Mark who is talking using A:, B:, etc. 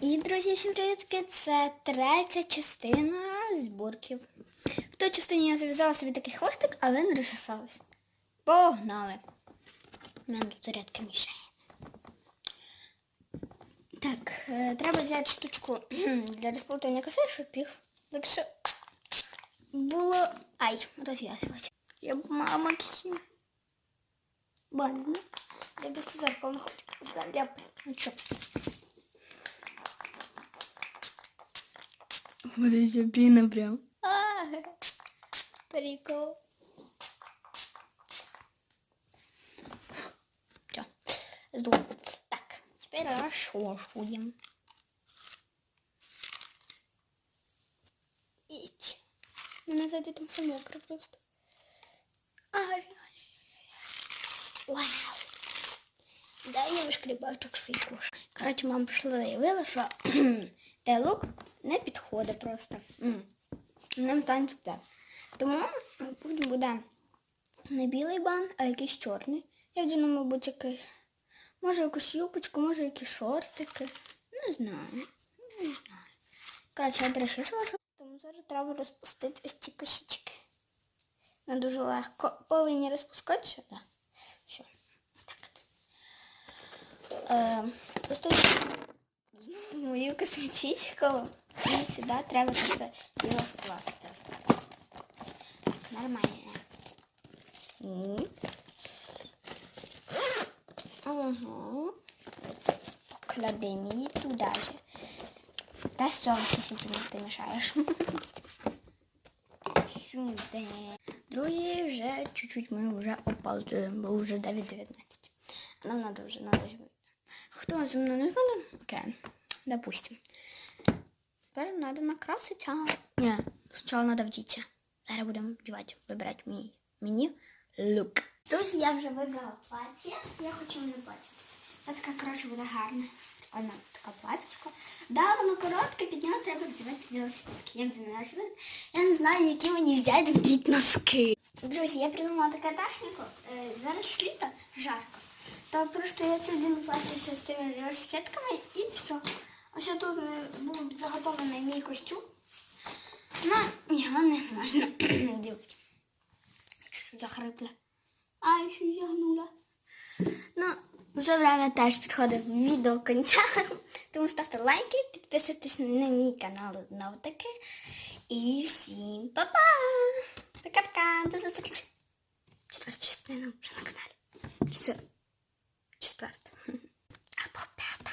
A: І, друзі, всім привітки! Це третя частина зборків. В той частині я зав'язала собі такий хвостик, але не розчесалась. Погнали! У мене тут зарядка мішає. Так, е, треба взяти штучку для розплутування коси, щоб їх. Так що було. Ай, розв'язувати. Я мама Максим. Больно. Я просто зеркало не хочу. Ну що?
B: Буде ще піна прям.
A: А, прикол. Все, сдул. Так, теперь расшошуем. Ить. Мене зайде там все мокро просто. Ай, ай, ай, ай. Вау. Дай я вишкрібачок свій кош. Коротше, мама прийшла заявила, що той лук не підходить просто. Нам станеться так. Тому потім буде не білий бан, а якийсь чорний. Я вдіну, мабуть, якийсь. Може якусь юбочку, може якісь шортики. Не знаю. Не знаю. Коротше, я дорожчисила, тому зараз треба розпустити ось ці косички. Не дуже легко. Повинні розпускатися, так. Все. Так. Е, знову мою косметичку. І сюди треба це діло скласти. Так. Нормально. М. Ага. Покладемо її туди же. Та з цього світло ти мішаєш. Сюди. Друзі, вже чуть-чуть ми вже опаздуємо, бо вже 9.19. Нам надо вже надо. Хто зі мною не згоден? Окей. Допустим. Теперь надо накраситься. Не, сначала надо вдіться. Зараз будемо вдівати, вибирати мій, мені лук. Друзі, я вже вибрала плаття. Я хочу мене плаття. Це така, коротше, буде гарна. Одна така платічка. Да, воно коротке, під нього треба вдівати велосипедки. Я вдіну велосипед. Я не знаю, які мені взяти вдіть носки. Друзі, я придумала таку техніку. Е, Зараз ж літо, жарко. То просто я це вдіну плаття з цими велосипедками і все. Ось тут був заготовлений мій костюм. Ну, його не можна ділити. Чуть-чуть захрипла. А, ще й загнула. Ну, вже время теж підходить відео кінця. Тому ставте лайки, підписуйтесь на мій канал знову. І всім па-па! Пока-пока! До зустрічі! Четверта частина вже на каналі. Чи